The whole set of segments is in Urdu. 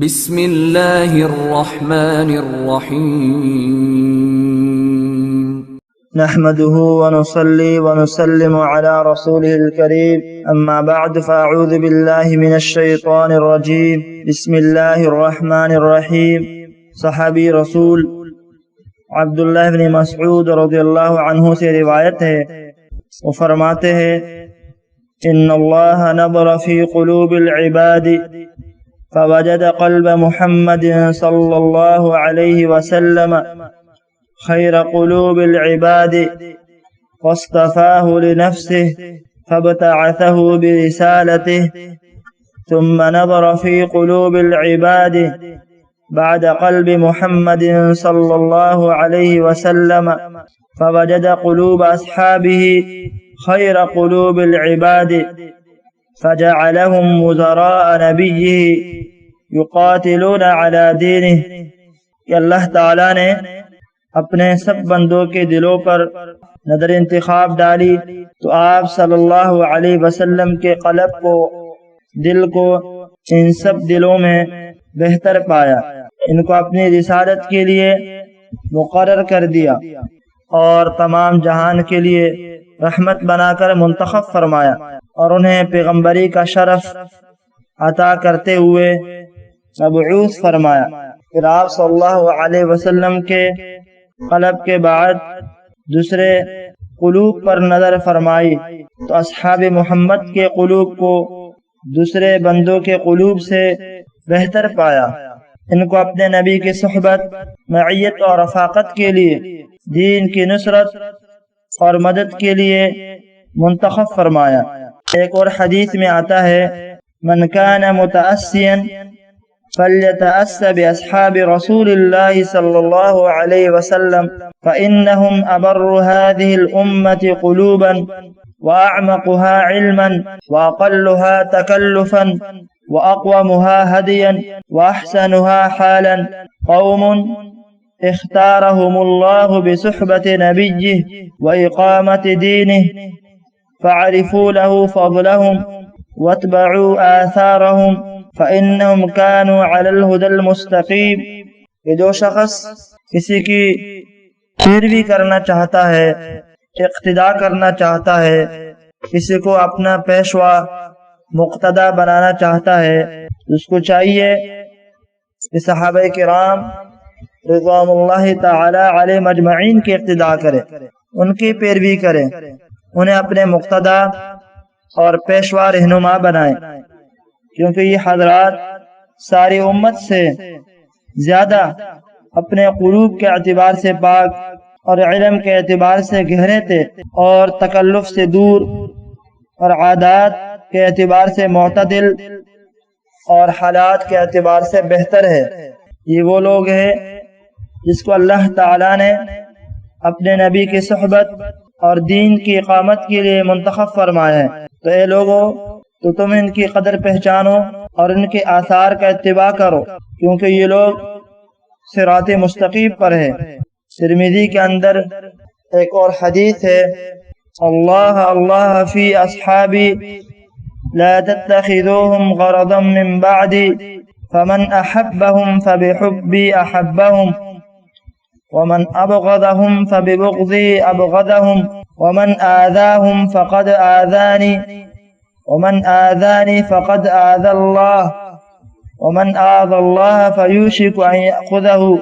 بسم الله الرحمن الرحيم. نحمده ونصلي ونسلم على رسوله الكريم. أما بعد فأعوذ بالله من الشيطان الرجيم. بسم الله الرحمن الرحيم. صحابی رسول عبداللہ بن مسعود رضی اللہ عنہ سے روایت ہے ہیں ان اللہ نظر في قلوب العباد فوجد قلب محمد صلى الله عليه وسلم خير قلوب العباد واصطفاه لنفسه فابتعثه برسالته ثم نظر في قلوب العباد بعد قلب محمد صلى الله عليه وسلم فوجد قلوب أصحابه خير قلوب العباد. فجعلهم وزراء نبيه يقاتلون على دينه. کہ اللہ تعالی نے اپنے سب بندوں کے دلوں پر نظر انتخاب ڈالی تو آپ صلی اللہ علیہ وسلم کے قلب کو، دل کو ان سب دلوں میں بہتر پایا، ان کو اپنی رسالت کے لیے مقرر کر دیا اور تمام جہان کے لیے رحمت بنا کر منتخب فرمایا۔ اور انہیں پیغمبری کا شرف عطا کرتے ہوئے مبعوث فرمایا، پھر آپ صلی اللہ علیہ وسلم کے قلب کے بعد دوسرے قلوب پر نظر فرمائی تو اصحاب محمد کے قلوب کو دوسرے بندوں کے قلوب سے بہتر پایا۔ ان کو اپنے نبی کی صحبت، معیت اور رفاقت کے لیے، دین کی نصرت اور مدد کے لیے منتخب فرمایا۔ ایک اور حدیث میں آتا ہے من كان متأسيا فليتأس بأصحاب رسول الله صلى الله عليه وسلم فإنهم أبر هذه الأمة قلوبا وأعمقها علما وأقلها تكلفا وأقومها هديا وأحسنها حالا قوم اختارهم الله بصحبة نبيه وإقامة دينه فعرفوا له فضلهم واتبعوا آثارهم فإنهم كانوا على الهدى المستقيم۔ کہ جو شخص کسی کی پیروی کرنا چاہتا ہے، اقتدا کرنا چاہتا ہے، کسی کو اپنا پیشوا مقتدا بنانا چاہتا ہے، اس کو چاہیے کہ صحابہ کرام رضوان اللہ تعالی علیہ مجمعین کی اقتدا کرے، ان کی پیروی کرے۔ انہیں اپنے مقتدا اور پیشوا رہنما بنائے کیونکہ یہ حضرات ساری امت سے زیادہ اپنے قلوب کے اعتبار سے پاک اور علم کے اعتبار سے گہرے تھے اور تکلف سے دور اور عادات کے اعتبار سے معتدل اور حالات کے اعتبار سے بہتر ہے۔ یہ وہ لوگ ہیں جس کو اللہ تعالی نے اپنے نبی کی صحبت اور دین کی اقامت کے لیے منتخب فرمایا تو اے لوگوں تو تم ان کی قدر پہچانو اور ان کے آثار کا اتباع کرو، کیونکہ یہ لوگ صراط مستقیم پر ہے ترمیدی کے اندر ایک اور حدیث ہے، اللہ اللہ فی اصحابی لا تتخذوهم غرضا من بعدی، فمن احبهم فبحبی احبهم ومن ابغضهم فببغضی ابغضهم ومن آذاهم فقد آذانی ومن آذاني فقد آذى الله، ومن آذى الله فيوشك أن يأخذه۔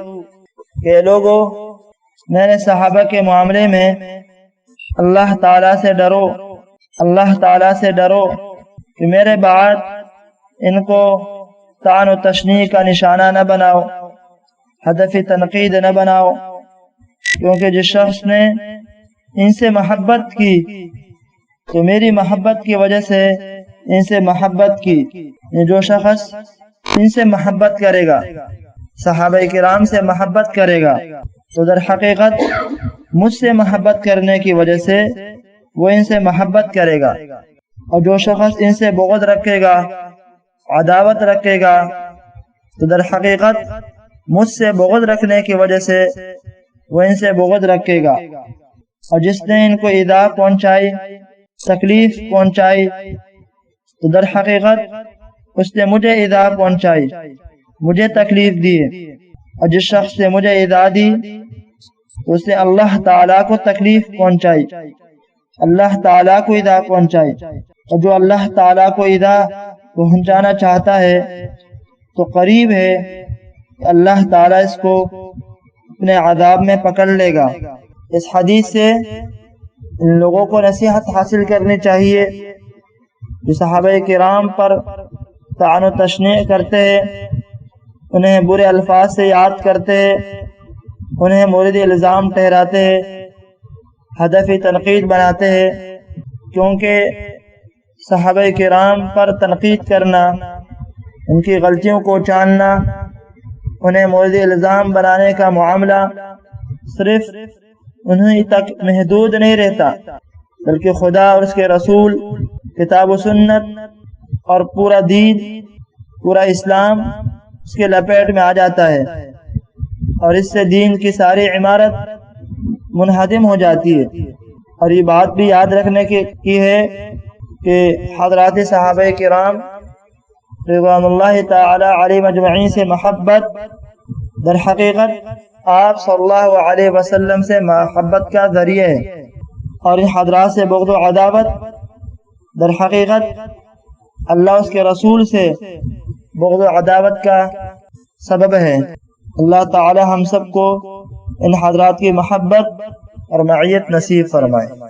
کہ لوگو میں نے صحابہ کے معاملے میں اللہ تعالیٰ سے ڈرو، اللہ تعالیٰ سے ڈرو کہ میرے بعد ان کو تعن و تشنی کا نشانہ نہ بناؤ۔ ہدف تنقید نہ بناؤ، کیونکہ جس شخص نے ان سے محبت کی، تو میری محبت کی وجہ سے ان سے محبت کی۔ یعنی جو شخص ان سے محبت کرے گا، صحابہ کرام سے محبت کرے گا، تو در حقیقت مجھ سے محبت کرنے کی وجہ سے وہ ان سے محبت کرے گا۔ اور جو شخص ان سے بغض رکھے گا، عداوت رکھے گا، تو در حقیقت مجھ سے بغض رکھنے کی وجہ سے وہ ان سے بغض رکھے گا۔ اور جس نے ان کو ادا پہنچائی، تکلیف پہنچائی، تو در حقیقت اس نے مجھے ادا پہنچائی، مجھے تکلیف دی۔ اور جس شخص سے مجھے ادا دی، تو اس نے اللہ تعالیٰ کو تکلیف پہنچائی، اللہ تعالیٰ کو ادا پہنچائی۔ اور جو اللہ تعالیٰ کو ادا پہنچانا چاہتا ہے، تو قریب ہے۔ کہ اللہ تعالیٰ اس کو اپنے عذاب میں پکڑ لے گا۔ اس حدیث سے ان لوگوں کو نصیحت حاصل کرنی چاہیے۔ جو صحابہ کرام پر تعان و تشنیع کرتے ہیں، انہیں برے الفاظ سے یاد کرتے ہیں، انہیں مورد الزام ٹھہراتے ہیں، ہدف تنقید بناتے ہیں۔ کیونکہ صحابہ کرام پر تنقید کرنا، ان کی غلطیوں کو جاننا انہیں مورد الزام بنانے کا معاملہ صرف انہیں تک محدود نہیں رہتا، بلکہ خدا اور اس کے رسول، کتاب و سنت اور پورا دین، پورا اسلام اس کے لپیٹ میں آ جاتا ہے اور اس سے دین کی ساری عمارت منہدم ہو جاتی ہے۔ اور یہ بات بھی یاد رکھنے کی ہے کہ حضرات صحابہ کرام رضوان اللہ تعالی علیہ مجمعین سے محبت در حقیقت آپ صلی اللہ علیہ وسلم سے محبت کا ذریعہ ہے۔ اور ان حضرات سے بغض و عداوت در حقیقت اللہ اس کے رسول سے بغض و عداوت کا سبب ہے۔ اللہ تعالی ہم سب کو ان حضرات کی محبت اور معیت نصیب فرمائے۔